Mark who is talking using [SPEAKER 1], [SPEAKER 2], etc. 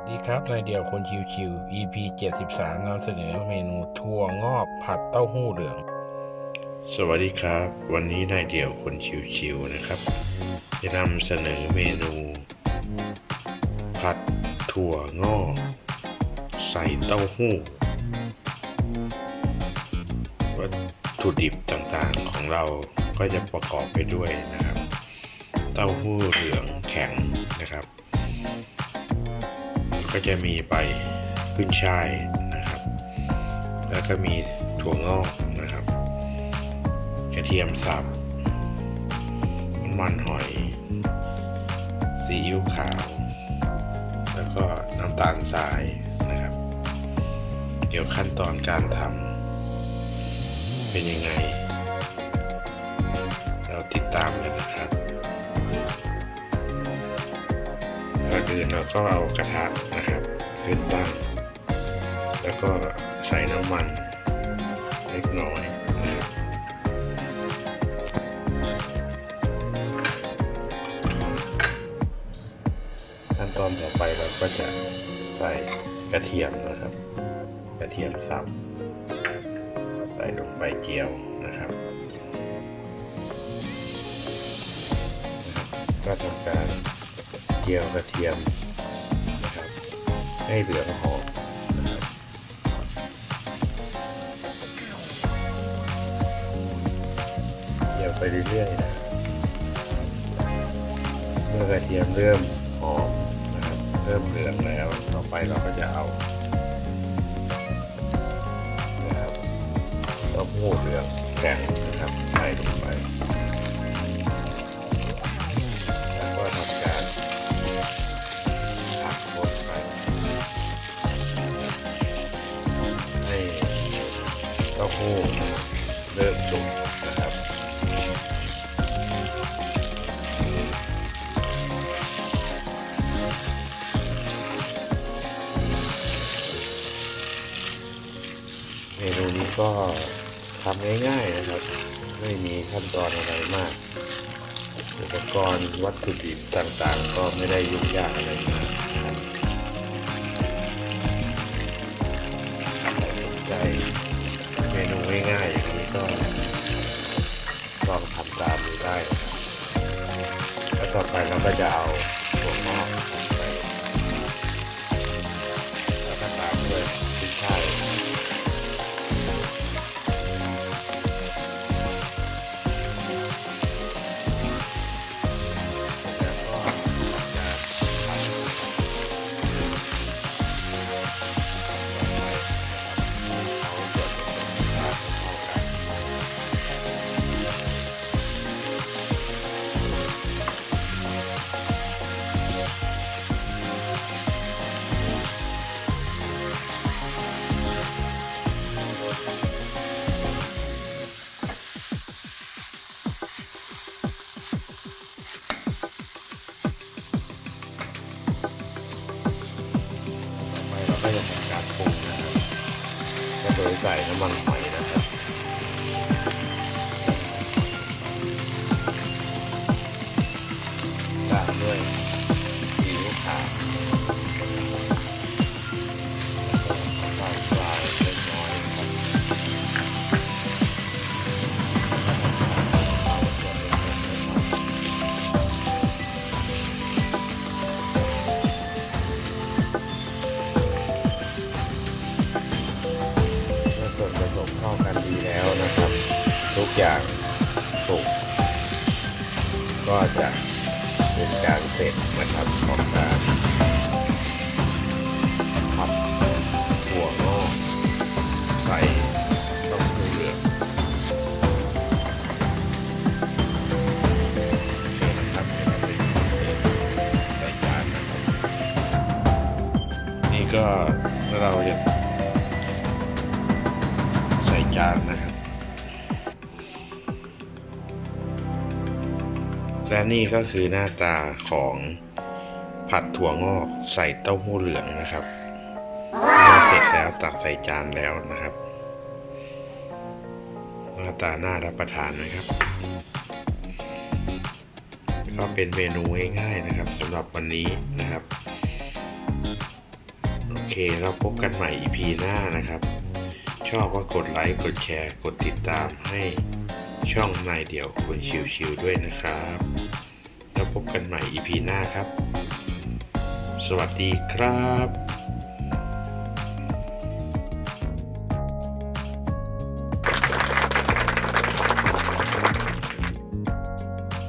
[SPEAKER 1] สดีครับนายเดียวคนชิวๆ EP 73นำเสนอเมนูถั่วงอกผัดเต้าหู้เหลือง สวัสดีครับ วันนี้นายเดียวคนชิวๆนะครับ จะนำเสนอเมนู ผัดถั่วงอกใส่เต้าหู้ วัตถุดิบต่างๆของเราก็จะประกอบไปด้วยนะครับ เต้าหู้เหลืองแข็งนะครับ ก็จะมีใบขึ้นช่ายนะครับ แล้วก็มีถั่วงอกนะครับ กระเทียมสับน้ำมันหอยซีอิ๊วขาว แล้วก็น้ำตาลทรายนะครับ เดี๋ยวขั้นตอนการทำเป็นยังไง เราติดตามกันนะครับ ก่อนอื่นเราก็เอากระทะนะครับ ขึ้นตั้ง แล้วก็ใส่น้ำมันเล็กน้อยนะครับขั้นตอนต่อไปเราก็จะใส่กระเทียมนะครับ กระเทียมสับใส่ลงไปเจียวนะครับ ก็ทำการ จียวกระเทียมนะครับให้เหลืองหอมนะครับเจียวไปเรื่อยๆนะเมื่อกระเทียมเริ่มหอมนะครับเริ่มเหลืองแล้วต่อไปเราก็จะเอานะครับเต้าหู้เหลืองแข็ง เต้าหู้เริ่มสุกนะครับเมนูนี้ก็ทำง่ายๆนะครับ ไม่มีขั้นตอนอะไรมาก อุปกรณ์วัตถุดิบต่างๆ ก็ไม่ได้ยุ่งยากอะไรมาก ต่อ ก็จะทำการปรุงนะครับก็โดยใส่น้ำมันหอยนะครับตามด้วย อย่างสุกก็จะเป็นการเสร็จนะครับของการผัดถั่วงอกใส่ต้าหู้เหลืองนะครับเดี๋ยวเราไปใส่จานนะครับนี่ก็เราจะใส่จานนะครับ และนี่ก็คือหน้าตาของผัดถั่วงอกใส่เต้าหู้เหลืองนะครับเมื่อเสร็จแล้วตักใส่จานแล้วนะครับ หน้าตาน่ารับประทานนะครับ ก็เป็นเมนูง่ายๆนะครับสำหรับวันนี้นะครับ โอเคเราพบกันใหม่ EP หน้านะครับ ชอบก็กดไลค์ กดแชร์ กดติดตามให้ ช่องนายเดี่ยวคนชิวๆด้วยนะครับ แล้วพบกันใหม่ EP หน้าครับ สวัสดีครับ